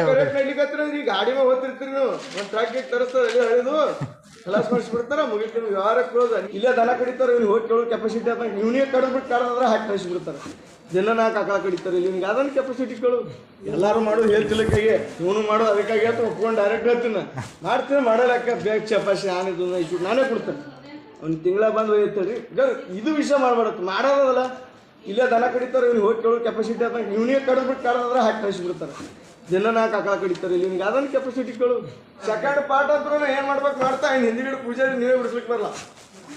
ಹೋಗಿ ಈ ಗಾಡಿ ಮೇಲೆ ಹೋಗ್ತಿರ್ತೀರಿ ನೀವು. ಒಂದ್ ಟ್ರಕ್ ತರಿಸ್ತಾರ ಎಲ್ಲ ಹೇಳಿದು ಕಲಾಸ್ ಮಾಡಿಸ್ಬಿಡ್ತಾರ ಮುಗಿತು ನಿಮ್ಗೆ ವ್ಯವಹಾರ ಕ್ಲೋಸ್ ಇಲ್ಲೇ ದನ ಕಡಿತಾರ ಇವ್ನು ಹೋಗಿ ಕೇಳೋ ಕೆಪಾಸಿಟಿ ಅದ. ಇವನಿಗೆ ಕಡಿದ್ಬಿಟ್ಟು ಕಾರಣಂದ್ರೆ ಹಾಕಿ ಕಳಿಸ್ಬಿಡ್ತಾರೆ. ದಿನ ನಾಲ್ಕು ಆಕಳ ಕಡಿತಾರೆ. ನಿಮ್ಗೆ ಅದನ್ನ ಕೆಪಾಸಿಟಿ ಕೇಳು. ಎಲ್ಲಾರು ಮಾಡೋದು ಹೇಳ್ತಿಲ್ಲ ಕೈಗೆ ಇವನು ಮಾಡೋದು ಅದಕ್ಕಾಗಿ ಅಂತ ಒಪ್ಕೊಂಡು ಡೈರೆಕ್ಟ್ ಹೇಳ್ತೀನಿ. ಮಾಡ್ತೀನಿ ಮಾಡಲಕ್ಕ ಬೇಕು ಚಪಾಸಿ ಇಷ್ಟು ನಾನೇ ಕೊಡ್ತೇನೆ. ಅವ್ನು ತಿಂಗಳ ಬಂದು ಒಯ್ಯುತ್ತೇಳಿ. ಇದು ವಿಷಯ ಮಾಡ್ಬಾರ್ದು ಮಾಡೋದಲ್ಲ ಇಲ್ಲೇ ದನ ಕಡಿತಾರೆ, ಇವ್ನು ಹೋಗಿ ಕೇಳೋ ಕೆಪಾಸಿಟಿ ಅದ. ಇವನಿಗೆ ಕಡಿದ್ಬಿಟ್ಟು ಅಂದ್ರೆ ಹಾಕಿ ಕಳಿಸ್ಬಿಡ್ತಾರೆ ದಿನ ನಾಲ್ಕು ಆಕಳ ಕಡಿತಾರೆ ನಿಮ್ಗೆ ಅದನ್ನ ಕೆಪಾಸಿಟಿ ಕೇಳು. ಸೆಕೆಂಡ್ ಪಾರ್ಟ್ ಅಂದ್ರೂ ಏನು ಮಾಡ್ಬೇಕು ಮಾಡ್ತಾ ಇನ್ನು ಹಿಂದಿನ ಪೂಜಾರಿ ನೀವೇ ಬಿಡಿಸ್ಲಿಕ್ಕೆ ಬರಲ್ಲ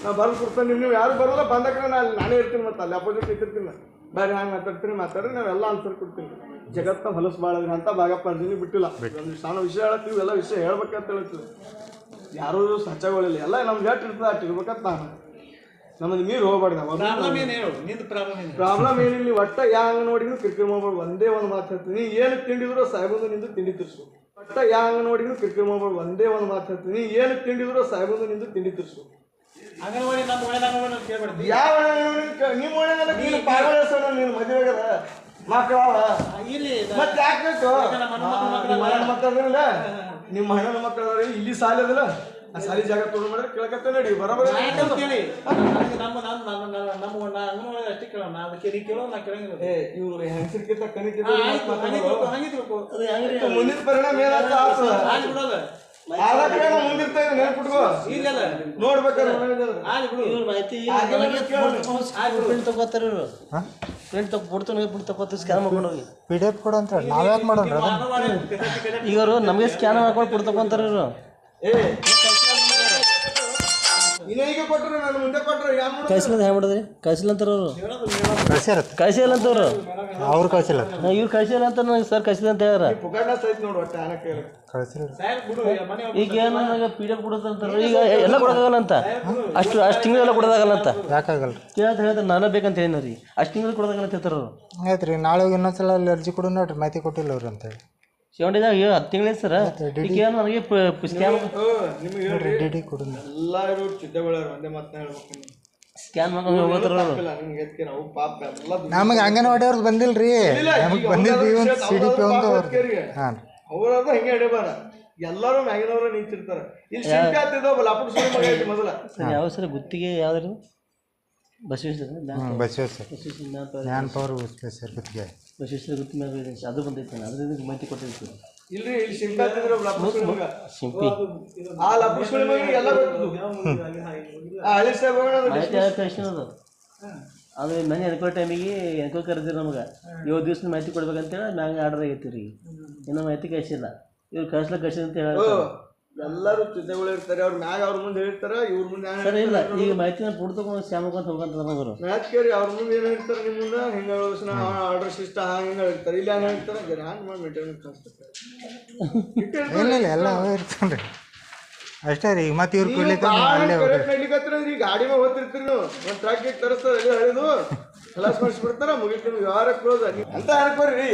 ನಾ ಬರ್ದು ಕೊಡ್ತೇನೆ. ನೀವು ನೀವು ಯಾರು ಬರಲ್ಲ ಬಂದಾಗ ನಾನು ನಾನೇ ಇರ್ತೀನಿ ಮತ್ತೆ ಅಲ್ಲಿ ಅಪೋಸಿಟ್ ಇಟ್ಟಿರ್ತೀನಿ ಬೇರೆ ಹಂಗೆ ಮಾತಾಡ್ತೀನಿ. ಮಾತಾಡ್ರಿ ನಾವೆಲ್ಲ ಆನ್ಸರ್ ಕೊಡ್ತೀನಿ. ಜಗತ್ತ ಹೊಲಸು ಭಾಳ ಅಂತ ಭಾಗಪ್ಪ ಅಂತೀನಿ ಬಿಟ್ಟಿಲ್ಲ. ಒಂದು ಸಣ್ಣ ವಿಷಯ ಹೇಳತ್ತೀವಿ ಎಲ್ಲ ವಿಷಯ ಹೇಳ್ಬೇಕಂತ ಹೇಳ್ತೀವಿ ಯಾರೂ ಸಚ್ಚಗಳಿಲ್ಲ ಎಲ್ಲ ನಮ್ಗೆ ಎಷ್ಟು ಇರ್ತದೆ ಅಷ್ಟು ಇರ್ಬೇಕಂತ ನಾನು. ನಮ್ಮದು ಮೀರು ಹೋಗ್ಬಾರ್ದು ನಾವು. ಪ್ರಾಬ್ಲಮ್ ಏನು ಹೇಳು? ನಿಂದು ಪ್ರಾಬ್ಲಮ್ ಏನು? ಪ್ರಾಬ್ಲಮ್ ಏನಿಲ್ಲ ಒಟ್ಟ ಯಾಂಗ್ ನೋಡಿದ್ರು ಕಿರ್ಕಿರಿ ಮಾಡ್ಬಾರ್ದು ಒಂದೇ ಒಂದು ಮಾತು ಹೇಳ್ತೀನಿ. ಏನು ತಿಂಡಿದ್ರು ಸಾಹೇಬಂದು ನಿಂದು ತಿಂಡಿ ತಿರ್ಸು ಒಟ್ಟ ಯಾಂಗ್ ನೋಡಿದ್ರು ಕಿರ್ಕಿರಿ ಮಾಡ್ಬಾರ್ದು ಒಂದೇ ಒಂದು ಮಾತು ಹೇಳ್ತೀನಿ. ಏನು ತಿಂಡಿದ್ರು ಸಾಹೇಬಂದು ನಿಂದು ತಿಂಡಿ ತಿರ್ಸು ಅಂಗನವಾಡಿ ನಮ್ಮ ಒಳ್ಳೆ ಅಂಗನವಾಡಿ? ಕೇಳ್ಬೇಡ್ತಿ ಯಾವ ನಿಮ್ಮ ಒಳಗೆಲ್ಲ ನೀನು ಹೆಸರು ನೀನು ಮದುವೆ ಆಗದ? ಮಕ್ಕಳವ ಇಲ್ಲಿ ಮತ್ತೆ ಯಾಕೆ ಬೇಕು? ನಮ್ಮ ಹೆಣ್ಮಕ್ಳು ಮಕ್ಕಳಲ್ಲ. ನಿಮ್ಮ ಹೆಣ್ಣು ಮಕ್ಕಳದಿಲ್ಲ ನಿಮ್ಮ ಹೆಣ್ಣು ಮಕ್ಕಳ ಇಲ್ಲಿ ಸಾಲ ಅದಲ್ಲ? ಆ ಸಾಲಿ ಜಾಗ ತೊಗೊಂಡು ಮಾಡಿದ್ರೆ ಕೇಳಕತ್ತ ನಡಿ ಬರೋಬರ ಕೇಳಿ? ನಮ್ಮ ನಮ್ಮ ನಮ್ಮ ನಮ್ಮ ನಮ್ಮ ಅಂಗನವಾಡಿ ಅಷ್ಟೇ ಕೇಳೋಣ. ನಾ ಅದಕ್ಕೆ ನೀ ಕೇಳೋ ನಾ ಕೇಳಂಗಿಲ್ಲ ಏ ಇವ್ರು ಹಂಗೆ ತಿಳ್ಕೊ ಹಂಗೆ ತಿಳ್ಕೊ ಮುಂದಿನ ಪರಿಣಾಮ ಆಗ್ತದ ಬಿಡೋದು. ಇವ್ರ ಇವರು. ಹೋಗಿ. ಪಿ ಡಿ ಎಫ್ ಕೊಡು ಅಂತ ಮಾಡೋಣ? ಅವರು ನಮಗೆ ಸ್ಕ್ಯಾನ್ ಮಾಡ್ಕೊಂಡು ತಗೊಂತಾರ ಇವರು. ಈಗ ಕೊಟ್ಟರು ನಾನು ಮುಂದೆ ಯಾವ ಮಾಡೋದು? ಕಳ್ಸಿಲ್ಲ ಹೆಂಗ್ ಮಾಡಿದ್ರಿ ಕಳ್ಸಿಲ್ಲ ಅಂತಾರ ಅವರು? ಕಳ್ಸಿರತ್ತೆ ಕಳ್ಸಿಲ್ಲ ಅಂತವ್ರು ಅವ್ರು? ಕಳ್ಸಿಲ್ಲ. ಇವ್ರು ಕಳ್ಸಿಲ್ಲ ಅಂತ ನನಗೆ ಸರ್ ಕಳ್ಸಿಲ್ಲ ಅಂತ ಹೇಳ್ಯಾರ? ಪುಗಾಡ ಸಹಿತ ನೋಡು ಒಟ್ಟ ಆನ ಕೇಳಿ ಕಳ್ಸಿಲ್ಲ. ಈಗ ಏನು ನನಗೆ ಪಿ ಡಿ ಎಫ್ ಕೊಡೋದಂತಾರ ಈಗ ಎಲ್ಲ ಕೊಡೋದಾಗಲ್ಲ ಅಂತ? ಅಷ್ಟು ಅಷ್ಟು ತಿಂಗಳೆಲ್ಲ ಕೊಡೋದಾಗಲ್ಲ ಅಂತ? ಯಾಕಾಗಲ್ಲ? ಕೇಳ್ತ ಹೇಳ್ತಾರೆ ನಾನೇ ಬೇಕಂತ ಹೇಳಿನ ರೀ ಅಷ್ಟು ತಿಂಗಳು ಕೊಡೋದಾಗಲ್ಲ ಅಂತ ಹೇಳ್ತಾರ ಅವ್ರು. ಆಯ್ತು ರೀ ನಾಳೆ ಹೋಗಿ ಇನ್ನೊಂದ್ಸಲ ಅಲ್ಲಿ ಅರ್ಜಿ ಕೊಡು ನೋಡ್ರಿ ಮಾಹಿತಿ ಕೊಟ್ಟಿಲ್ಲ ಅವ್ರು ಅಂತೇಳಿ ಸೆವೆಂಟಿದಾಗ ಹತ್ತು ತಿಂಗಳೇ ಸರ್. ಈಗ ಏನು ನನಗೆ ಸ್ಕ್ಯಾನ್ ನಿಮಗೆ ಹೇಳ್ರಿ. ಡಿ ಡಿ ಕೊಡು. ಎಲ್ಲರೂ ಒಂದೇ ಮಾತನ್ನ ಹೇಳ್ಬೇಕು ಸ್ಕ್ಯಾನ್ ಮಾಡ್ಕೊಂಡು ನಿಮ್ಗೆ ನಾವು ಪಾಪ ಎಲ್ಲ ನಮಗೆ ಬಂದಿಲ್ಲ ರೀ ನಮಗೆ ಬಂದಿದ್ದು ಒಂದು ವಿಷಯ ಸಿ ಡಿ ಪಿ ಒಂದು ಹಾಂ. ಹಿಂಗೆ ಎಡೆಬಾರ ಎಲ್ಲರೂ ಮ್ಯಾಗಿನವ್ರ ನಿಂತಿರ್ತಾರೆ. ಇಲ್ಲಿ ಮಗ ಐತಿ ಮೊದಲ. ಯಾವ ಸರ್? ಗುತ್ತಿಗೆ ಯಾವ್ದು ಬಸವೇಶ್ವರ ಬಸವೇಶ್ವರ. ಜ್ಞಾನ ಪವರ್ ಸ್ಪೆಷಲ್ ಗುತ್ತಿಗೆ. ಗುತ್ತಿ ಮ್ಯಾಪ್ ಇದೆ ಅದು ಬಂದೈತೆ ಅದರಿಂದ ಮಾಹಿತಿ ಕೊಟ್ಟಿರ್ತೀವಿ ಇಲ್ರಿ ಇಲ್ಲಿ ಆ ಎಲ್ಲ ಗೊತ್ತು ಆ ಹಳಿ ಸಾಹೇಬ್ ಮಾಹಿತಿ ಆದ ತಕ್ಷಣ ಅದು. ಆಮೇಲೆ ಮನೆ ಎನ್ಕೋ ಟೈಮಿಗೆ ಎನ್ಕೋ ಕರೆದಿರಿ ನಮ್ಗೆ. ಏಳು ದಿವ್ಸ ಮಾಹಿತಿ ಕೊಡ್ಬೇಕಂತೇಳಿ ಮ್ಯಾಗ ಆರ್ಡರ್ ಆಗೈತಿ ರೀ. ಇನ್ನೂ ಮಾಹಿತಿ ಕಳಿಸಿಲ್ಲ. ಇವ್ರು ಕಳ್ಸ್ಲಕ್ಕೆ ಕಳ್ಸಿದ ಅಂತ ಹೇಳಿ ಎಲ್ಲರೂ ಚಿಂತೆಗಳು ಇರ್ತಾರೆ ಅವ್ರ ಮ್ಯಾಗ ಅವ್ರ ಮುಂದೆ ಹೇಳ್ತಾರ ಇವ್ರ ಮುಂದೆ ಸರಿ ಇಲ್ಲ ಈಗ ಮಾಹಿತಿನ ಪುಡ್ ತಗೊಂಡು ಶ್ಯಾಮಕಂತ ಹೋಗಂತ ನಮಗರು ಮ್ಯಾಚ್ ಕೇಳಿ ಅವ್ರ ಮುಂದೆ ಏನು ಹೇಳ್ತಾರೆ ನಿಮ್ಮ ಮುಂದೆ ಹಿಂಗೆ ಆರ್ಡರ್ ಸಿಸ್ಟ ಹಂಗೆ ಹಿಂಗೆ ಹೇಳ್ತಾರೆ ಇಲ್ಲಿ ಏನು ಹೇಳ್ತಾರೆ ಗ್ರ್ಯಾಂಡ್ ಮಾಡಿ ಮೇಂಟೈನ್ ಇಲ್ಲ ಇಲ್ಲ ಎಲ್ಲ ಇರ್ತಾನೆ ಅಷ್ಟೇ ರೀ ಮತ್ತೆ ಇವ್ರು ಕೊಡ್ಲಿಕ್ಕೆ ಅಲ್ಲೇ ಹೋಗಿ ಗಾಡಿ ಮೇಲೆ ಹೋಗ್ತಿರ್ತೀರಿ ನೀವು. ಒಂದು ಟ್ರ್ಯಾಕ್ ತರಿಸ್ತಾರೆ ಎಲ್ಲ ಹೇಳಿದು ಕಲಾಸ್ ಮಾಡಿಸ್ಬಿಡ್ತಾರ ಮುಗಿತು ವ್ಯವಹಾರ ಕ್ಲೋಸ್ ಅಂತ ಅನ್ಕೋರಿ.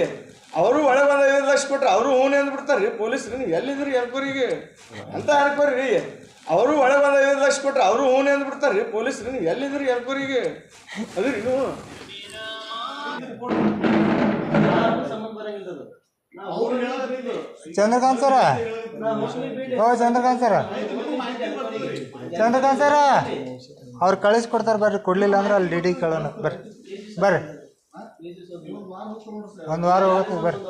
ಅವರು ಒಳಗೆ ಒಂದು ಐದು ಲಕ್ಷ ಕೊಟ್ರೆ ಅವರು ಹೂನೆ ಅಂದ್ಬಿಡ್ತಾರೆ ರೀ ಪೊಲೀಸ್ರು. ನೀವು ಎಲ್ಲಿದ್ರಿ ಅನ್ಕೋರಿಗೆ? ಅಂತ ಅನ್ಕೋರಿ. ಅವರು ಒಳಗೆ ಒಂದು ಐದು ಲಕ್ಷ ಕೊಟ್ರೆ ಅವರು ಹೂನೆ ಅಂದ್ಬಿಡ್ತಾರೆ ರೀ ಪೊಲೀಸ್ರು. ನೀವು ಎಲ್ಲಿದ್ರಿ ಅನ್ಕೋರಿಗೆ? ಅದು ರೀ ನೀವು. ಸಂಬಂಧ ಬರಂಗಿಲ್ಲ ಅದು ಚಂದ್ರಕಾಂತ್ ಸರ. ಓ ಚಂದ್ರಕಾಂತ್ ಸರ. ಚಂದ್ರಕಾಂತ್ ಸರ. ಅವ್ರು ಕಳಿಸ್ಕೊಡ್ತಾರೆ ಬರ್ರಿ ಕೊಡ್ಲಿಲ್ಲ ಅಂದ್ರೆ ಅಲ್ಲಿ ಡಿ ಡಿ ಕೇಳೋಣ. ಬರ್ರಿ. ಬರ್ರಿ. ಒಂದು ವಾರ ಹೋಗುತ್ತೆ ಬರ್ರಿ.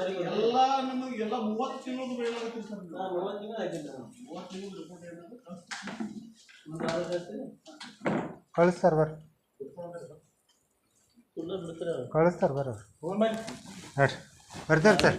ಕಳಿಸ್ತಾರೆ ಬರ್ರಿ. ಕಳಿಸ್ತಾರೆ ಬರ್ರಿ. ನೋಡ್ರಿ. ಬರ್ತಾರೆ ಸರ್.